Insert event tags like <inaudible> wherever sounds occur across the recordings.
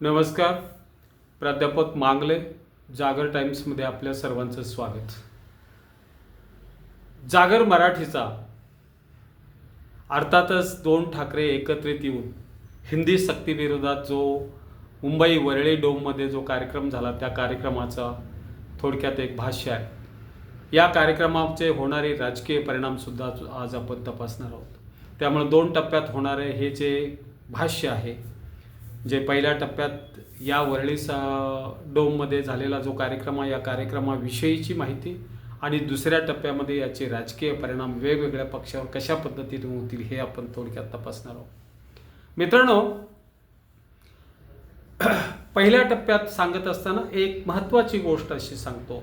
नमस्कार. प्राध्यापक मांगले जागर टाइम्समध्ये आपल्या सर्वांचं स्वागत. जागर मराठीचा अर्थातच दोन ठाकरे एकत्रित येऊन हिंदी सक्तीविरोधात जो मुंबई वरळी डोममध्ये जो कार्यक्रम झाला त्या कार्यक्रमाचा थोडक्यात एक भाष्य आहे. या कार्यक्रमाचे होणारे राजकीय परिणामसुद्धा आज आपण तपासणार आहोत. त्यामुळे दोन टप्प्यात होणारे हे जे भाष्य आहे जे पहिल्या टप्प्यात या वरळी सा डोममध्ये झालेला जो कार्यक्रम आहे या कार्यक्रमाविषयीची माहिती आणि दुसऱ्या टप्प्यामध्ये याचे राजकीय परिणाम वेगवेगळ्या पक्षावर कशा पद्धतीने होतील हे आपण थोडक्यात तपासणार आहोत. मित्रांनो पहिल्या टप्प्यात सांगत असताना एक महत्त्वाची गोष्ट अशी सांगतो.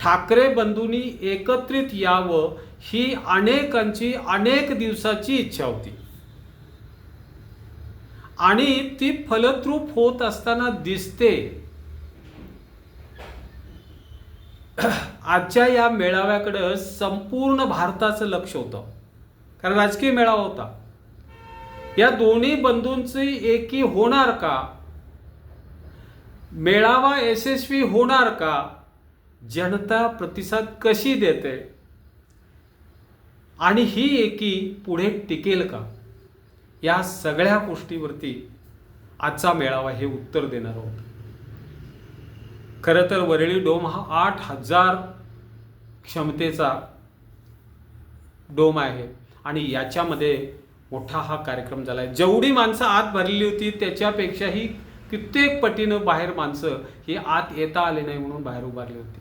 ठाकरे बंधूंनी एकत्रित यावं ही अनेकांची अनेक दिवसाची इच्छा होती. आणि ती फलद्रूप होत असताना दिसते. आजच्या या मेळाव्याकडं संपूर्ण भारताचं लक्ष होतं. कारण राजकीय मेळावा होता. या दोन्ही बंधूंची एकी होणार का? मेळावा यशस्वी होणार का? जनता प्रतिसाद कशी देते? आणि ही एकी पुढे टिकेल का? या सगळ्या गोष्टीवरती आजचा मेळावा हे उत्तर देणार आहोत. खरं तर वरळी डोम हा आठ हजार क्षमतेचा डोम आहे आणि याच्यामध्ये मोठा हा कार्यक्रम झाला आहे जेवढी माणसं आत भरलेली होती त्याच्यापेक्षाही कित्येक पटीनं बाहेर माणसं ही आत येता आले नाही म्हणून बाहेर उभारली होती.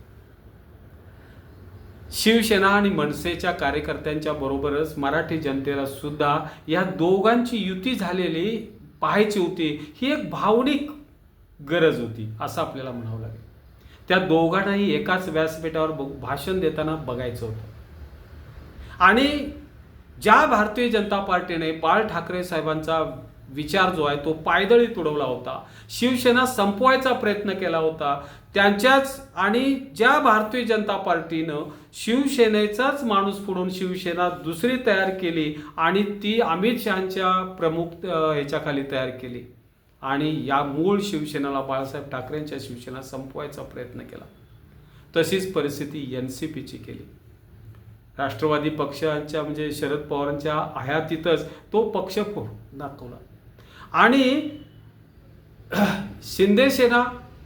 शिवसेना आणि मनसेच्या कार्यकर्त्यांच्या बरोबरच मराठी जनतेला सुद्धा या दोघांची युती झालेली पाहायची होती ही एक भावनिक गरज होती असं आपल्याला म्हणावं लागेल. त्या दोघांनाही एकाच व्यासपीठावर भाषण देताना बघायचं होतं. आणि ज्या भारतीय जनता पार्टीने बाळ ठाकरे साहेबांचा विचार जो आहे तो पायदळी तुडवला होता शिवसेना संपवायचा प्रयत्न केला होता त्यांच्याच आणि ज्या भारतीय जनता पार्टीनं शिवसेनेचाच माणूस फोडून शिवसेना दुसरी तयार केली आणि ती अमित शहाच्या प्रमुख ह्याच्याखाली तयार केली. आणि या मूळ शिवसेनेला बाळासाहेब ठाकरेंच्या शिवसेना संपवायचा प्रयत्न केला. तशीच परिस्थिती एन सी पीची केली. राष्ट्रवादी पक्षांच्या म्हणजे शरद पवारांच्या आयातीतच तो पक्ष फोडून दाखवला. आणि शिंदेसेना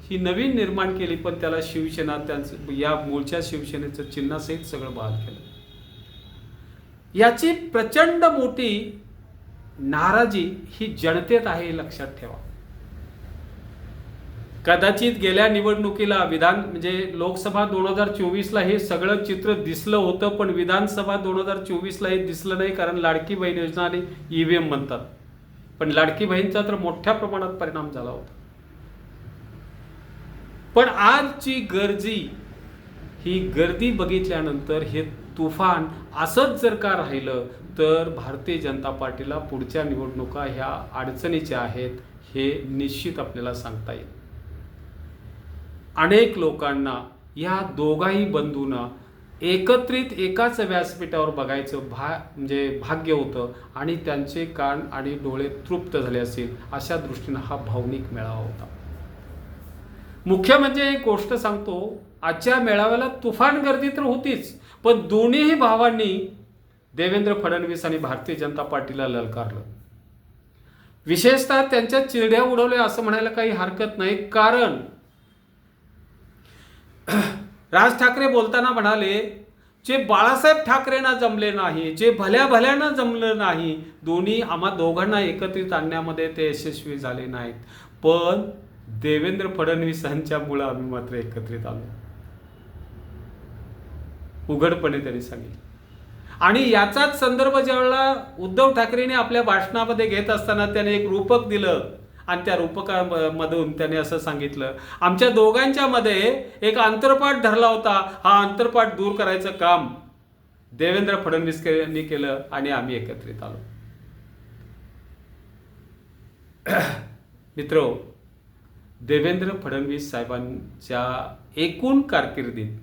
ही नवीन निर्माण केली पण त्याला शिवसेना त्यांचं या मूळच्या शिवसेनेचं चिन्हासहित सगळं बहाल केलं. याची प्रचंड मोठी नाराजी ही जनतेत आहे हे लक्षात ठेवा. कदाचित गेल्या निवडणुकीला विधान म्हणजे लोकसभा दोन हजार चोवीसला हे सगळं चित्र दिसलं होतं पण विधानसभा दोन हजार चोवीसला हे दिसलं नाही कारण लाडकी बहीण योजना आणि ईव्हीएम म्हणतात. पण लाडकी बहीणचा तर मोठ्या प्रमाणात परिणाम झाला होता. पण आजची गर्दी ही गर्दी बघितल्यानंतर हे तुफान असंच जर का राहिलं तर भारतीय जनता पार्टीला पुढच्या निवडणुका ह्या अडचणीच्या आहेत हे निश्चित आपल्याला सांगता येईल. अनेक लोकांना या दोघाही बंधूंना एकत्रित एकाच व्यासपीठावर बघायचं भा म्हणजे भाग्य होतं आणि त्यांचे कान आणि डोळे तृप्त झाले असतील अशा दृष्टीनं हा भावनिक मेळावा होता. मुख्य म्हणजे एक गोष्ट सांगतो आजच्या मेळाव्याला तुफान गर्दी तर होतीच पण दोन्हीही भावांनी देवेंद्र फडणवीस आणि भारतीय जनता पार्टीला ललकारलं. विशेषतः त्यांच्या चिरड्या उडवल्या असं म्हणायला काही हरकत नाही कारण <clears throat> राज ठाकरे बोलताना म्हणाले जे बाळासाहेब ठाकरेंना जमले नाही जे भल्या भल्यानं जमलं नाही दोन्ही आम्हा दोघांना एकत्रित आणण्यामध्ये ते यशस्वी झाले नाहीत. पण देवेंद्र फडणवीसांच्यामुळं आम्ही मात्र एकत्रित आलो. उघडपणे त्यांनी सांगितलं. आणि याचाच संदर्भ ज्यावेळेला उद्धव ठाकरेने आपल्या भाषणामध्ये घेत असताना त्याने एक रूपक दिलं आणि त्या रूपकामधून त्याने असं सांगितलं आमच्या दोघांच्या मध्ये एक अंतरपाठ धरला होता. हा अंतरपाठ दूर करायचं काम देवेंद्र फडणवीस यांनी केलं आणि आम्ही एकत्रित आलो. <clears throat> मित्र देवेंद्र फडणवीस साहेबांच्या एकूण कारकिर्दीत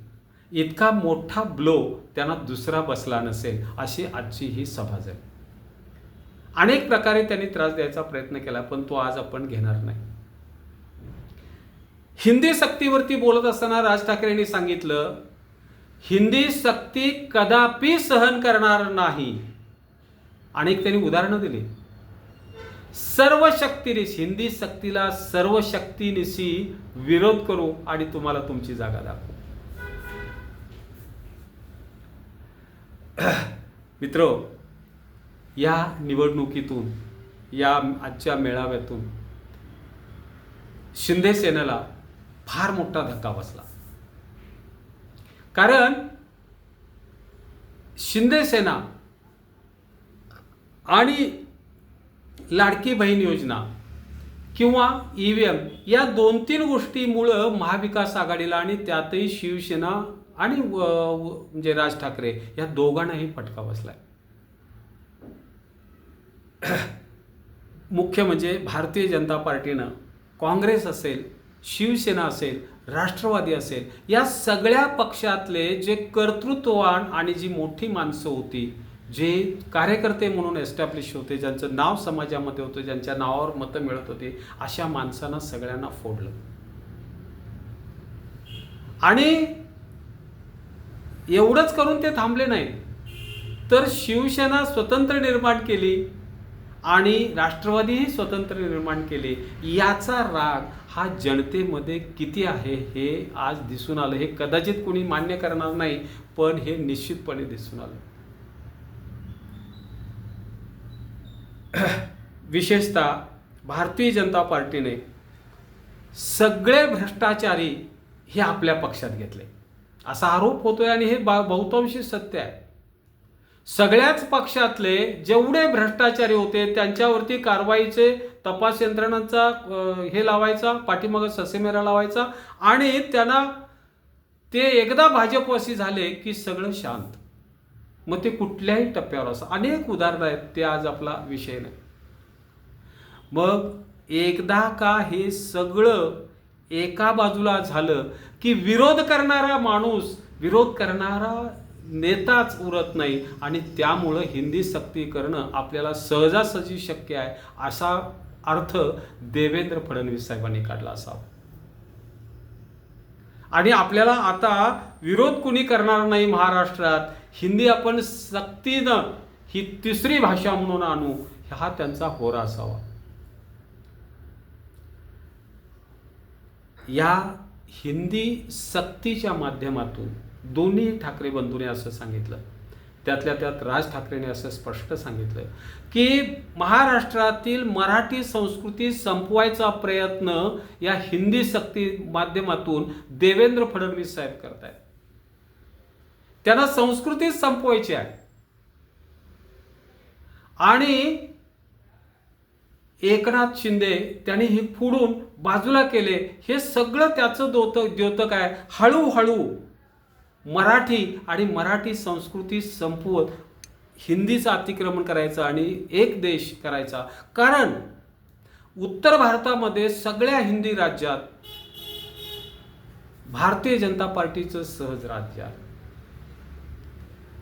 इतका मोठा ब्लो त्यांना दुसरा बसला नसेल अशी आजची ही सभा झाली. अनेक प्रकारे त्यांनी त्रास द्यायचा प्रयत्न केला पण तो आज आपण घेणार नाही. हिंदी सक्तीवरती बोलत असताना राज ठाकरेंनी सांगितलं हिंदी सक्ती कदापि सहन करणार नाही. आणि त्यांनी उदाहरणं दिली. सर्व शक्तीनिशी हिंदी सक्तीला सर्व शक्तीनिशी विरोध करू आणि तुम्हाला तुमची जागा दाखवू. <clears throat> मित्र या निवडणुकीतून या आजच्या मेळाव्यातून शिंदे सेनेला फार मोठा धक्का बसला. कारण शिंदे सेना आणि लाडकी बहीण योजना किंवा ई व्ही एम या दोन तीन गोष्टीमुळं महाविकास आघाडीला आणि त्यातही शिवसेना आणि म्हणजे राज ठाकरे या दोघांनाही फटका बसलाय. मुख्य म्हणजे भारतीय जनता पार्टीनं काँग्रेस असेल शिवसेना असेल राष्ट्रवादी असेल या सगळ्या पक्षातले जे कर्तृत्ववान आणि जी मोठी माणसं होती जे कार्यकर्ते म्हणून एस्टॅब्लिश होते ज्यांचं नाव समाजामध्ये होतं ज्यांच्या नावावर मतं मिळत होती अशा माणसांना सगळ्यांना फोडलं. आणि एवढंच करून ते थांबले नाही तर शिवसेना स्वतंत्र निर्माण केली आणि राष्ट्रवादीही स्वतंत्र निर्माण केले. याचा राग हा जनतेमध्ये किती आहे हे आज दिसून आलं. हे कदाचित कोणी मान्य करणार नाही पण हे निश्चितपणे दिसून आलं. <clears throat> विशेषतः भारतीय जनता पार्टीने सगळे भ्रष्टाचारी हे आपल्या पक्षात घेतले. असा आरोप होतोय आणि हे बा- बहुतांशी सत्य आहे. सगळ्याच पक्षातले जेवढे भ्रष्टाचारी होते त्यांच्यावरती कारवाईचे तपास यंत्रणांचा हे लावायचा पाठीमागं ससेमेरा लावायचा आणि त्यांना ते एकदा भाजपवासी झाले की सगळं शांत. मग ते कुठल्याही टप्प्यावर असं. अनेक उदाहरणं आहेत ते आज आपला विषय नाही. मग एकदा का हे सगळं एका बाजूला झालं की विरोध करणारा माणूस विरोध करणारा नेताच उरत नाही आणि त्यामुळं हिंदी सक्ती करणं आपल्याला सहजासहजी शक्य आहे असा अर्थ देवेंद्र फडणवीस साहेबांनी काढला असावा. आणि आपल्याला आता विरोध कुणी करणार नाही महाराष्ट्रात? हिंदी आपण सक्तीनं ही तिसरी भाषा म्हणून आणू हा त्यांचा होरा असावा. या हिंदी सक्तीच्या माध्यमातून दोन्ही ठाकरे बंधूने असं सांगितलं. त्यातल्या त्यात राज ठाकरेने असं स्पष्ट सांगितलं की महाराष्ट्रातील मराठी संस्कृती संपवायचा प्रयत्न या हिंदी सक्ती माध्यमातून देवेंद्र फडणवीस साहेब करतायत. त्यांना संस्कृती संपवायची आहे. आणि एकनाथ शिंदे त्यांनी हे फुडून बाजूला केले. हे सगळं त्याचं द्योतक द्योतक आहे. हळूहळू मराठी आणि मराठी संस्कृती संपवत हिंदीचं अतिक्रमण करायचं आणि एक देश करायचा. कारण उत्तर भारतामध्ये सगळ्या हिंदी राज्यात भारतीय जनता पार्टीचं सहज राज्य आहे.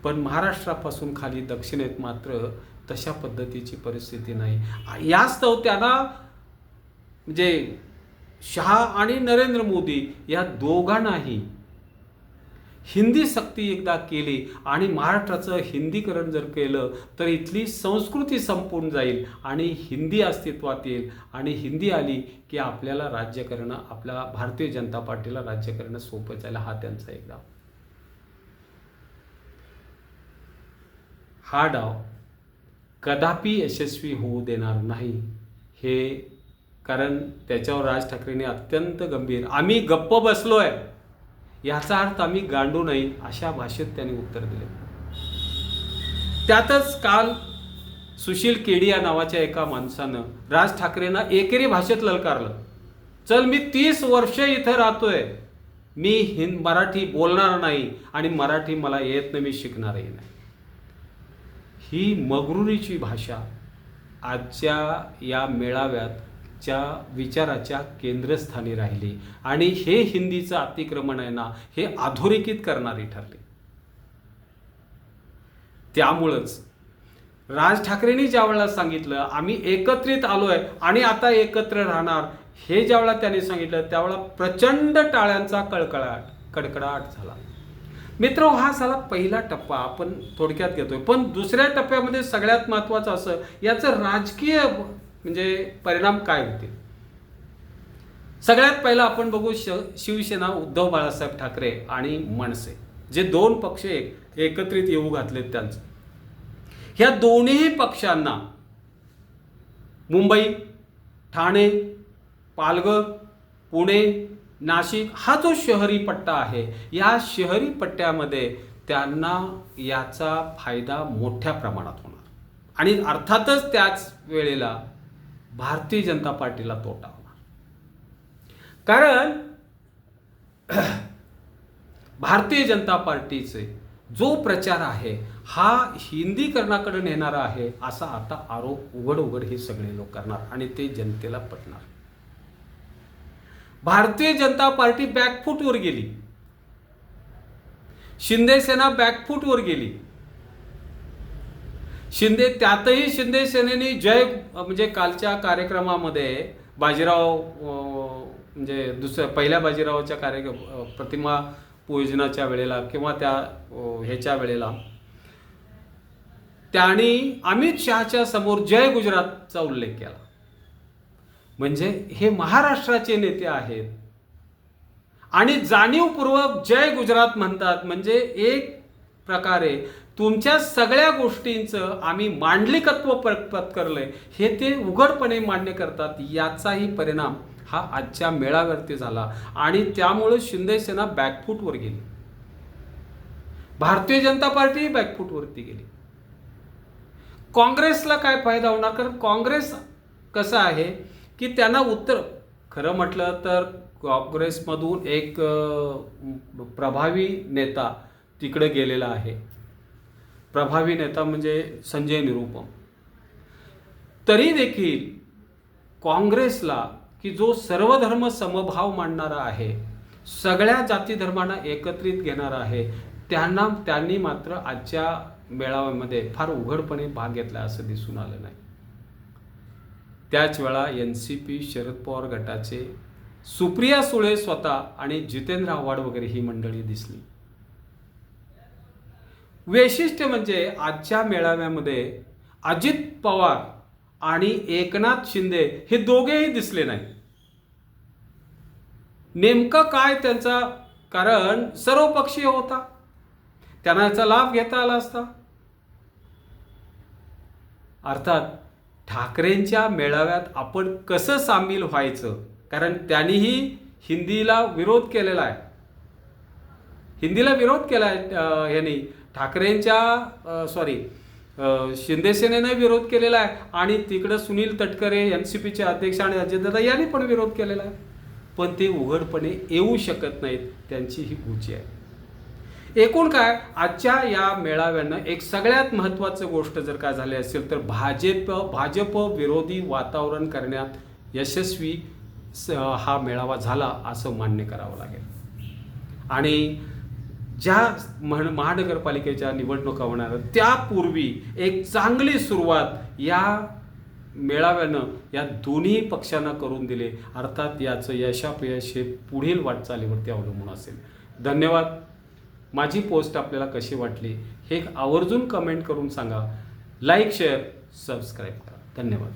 पण महाराष्ट्रापासून खाली दक्षिणेत मात्र तशा पद्धतीची परिस्थिती नाही. यास्तव त्यांना म्हणजे शहा आणि नरेंद्र मोदी या दोघांनाही हिंदी सक्ती एकदा केली आणि महाराष्ट्राचं हिंदीकरण जर केलं तर इथली संस्कृती संपून जाईल आणि हिंदी अस्तित्वात येईल. आणि हिंदी आली की आपल्याला राज्य करणं आपल्या भारतीय जनता पार्टीला राज्य करणं सोपं जायला हा त्यांचा एकदा हा डाव कदापि यशस्वी होऊ देणार नाही हे कारण त्याच्यावर राज ठाकरेंनी अत्यंत गंभीर आम्ही गप्प बसलो आहे याचा अर्थ आम्ही गांडू नाही अशा भाषेत त्यांनी उत्तर दिले. त्यातच काल सुशील केडी या नावाच्या एका माणसानं राज ठाकरेंना एकेरी भाषेत ललकारलं. चल मी तीस वर्ष इथं राहतोय. मी हिंद मराठी बोलणार नाही आणि मराठी मला येत नाही मी शिकणारही नाही. ही मगरुरीची भाषा आजच्या या मेळाव्यातच्या विचाराच्या केंद्रस्थानी राहिली. आणि हे हिंदीचं अतिक्रमण आहे ना हे अधोरेखित करणारी ठरली. त्यामुळंच राज ठाकरेंनी ज्या वेळेला सांगितलं आम्ही एकत्रित आलोय आणि आता एकत्र राहणार हे ज्यावेळेला त्यांनी सांगितलं त्यावेळेला प्रचंड टाळ्यांचा कळकळाट कडकडाट झाला. मित्र हा झाला पहिला टप्पा आपण थोडक्यात घेतोय. पण दुसऱ्या टप्प्यामध्ये सगळ्यात महत्वाचं असं याचं राजकीय म्हणजे परिणाम काय होते सगळ्यात पहिला आपण बघू श शिवसेना उद्धव बाळासाहेब ठाकरे आणि मनसे. जे दोन पक्ष एक एकत्रित येऊ घातलेत त्यांचं. ह्या दोन्ही पक्षांना मुंबई ठाणे पालघर पुणे नाशिक हा जो शहरी पट्टा आहे या शहरी पट्ट्यामध्ये त्यांना याचा फायदा मोठ्या प्रमाणात होणार. आणि अर्थातच त्याच वेळेला भारतीय जनता पार्टीला तोटा होणार. कारण <clears throat> भारतीय जनता पार्टीचे जो प्रचार आहे हा हिंदीकरणाकडे नेणारा आहे असा आता आरोप उघड उघड हे सगळे लोक करणार आणि ते जनतेला पटणार. भारतीय जनता पार्टी बॅकफूटवर गेली. शिंदे सेना बॅकफूटवर गेली. शिंदे त्यातही शिंदे सेनेने जय म्हणजे कालच्या कार्यक्रमामध्ये बाजीराव म्हणजे दुसऱ्या पहिल्या बाजीरावाच्या कार्यक्रम प्रतिमा पूजनाच्या वेळेला किंवा त्या ह्याच्या वेळेला त्यांनी अमित शहाच्या समोर जय गुजरातचा उल्लेख केला. म्हणजे हे महाराष्ट्राचे नेते आहेत. आणि जाणीवपूर्वक जय गुजरात म्हणतात. म्हणजे एक प्रकारे तुमच्या सगळ्या गोष्टींचं आम्ही मांडलिकत्व प- पत्करलंय. हे ते उघडपणे मान्य करतात. याचाही परिणाम हा आजच्या मेळाव्यावरती झाला. आणि त्यामुळे शिंदेसेना बॅकफूटवर गेली. भारतीय जनता पार्टी बॅकफूटवरती गेली. काँग्रेसला काय फायदा होणार? कारण काँग्रेस कसं आहे? की त्यांना उत्तर. खरं म्हटलं तर काँग्रेसमधून एक प्रभावी नेता तिकडे गेलेला आहे. प्रभावी नेता म्हणजे संजय निरुपम. तरी देखील काँग्रेसला की जो सर्वधर्म समभाव मांडणारा आहे सगळ्या जाती धर्मांना एकत्रित घेणारा आहे त्यांना त्यांनी मात्र आजच्या मेळाव्यामध्ये फार उघडपणे भाग घेतला असं दिसून आलं नाही. त्याच वेळा N C P Sharad Pawar गटाचे सुप्रिया सुळे स्वतः आणि जितेंद्र आव्हाड वगैरे ही मंडळी दिसली. वैशिष्ट्य म्हणजे आजच्या मेळाव्यामध्ये अजित पवार आणि एकनाथ शिंदे हे दोघेही दिसले नाही नेमकं काय त्यांचा कारण सर्वपक्षीय होता. त्यांना याचा लाभ घेता आला असता. अर्थात ठाकरेंच्या मेळाव्यात आपण कसं सामील व्हायचं? कारण त्यांनीही हिंदीला विरोध केलेला आहे. हिंदीला विरोध केला आहे यांनी. ठाकरेंच्या सॉरी शिंदेसेनेने विरोध केलेला आहे. आणि तिकडं सुनील तटकरे एन सी पीचे अध्यक्ष आणि अजितदादा यांनी पण विरोध केलेला आहे. पण ते उघडपणे येऊ शकत नाहीत त्यांची ही गुची आहे. एकूण काय? आजच्या या मेळाव्यानं एक सगळ्यात महत्त्वाचं गोष्ट जर काय झाली असेल तर भाजप भाजप विरोधी वातावरण करण्यात यशस्वी स- हा मेळावा झाला असं मान्य करावं लागेल. आणि ज्या मह महानगरपालिकेच्या निवडणुका होणार त्यापूर्वी एक चांगली सुरुवात या मेळाव्यानं या दोन्ही पक्षांना करून दिले. अर्थात याचं यशापयश हे पुढील वाटचालीवरती अवलंबून असेल. धन्यवाद. माझी पोस्ट आपल्याला कशी वाटली हे आवर्जून कमेंट करून सांगा. लाईक शेअर सबस्क्राईब करा. धन्यवाद.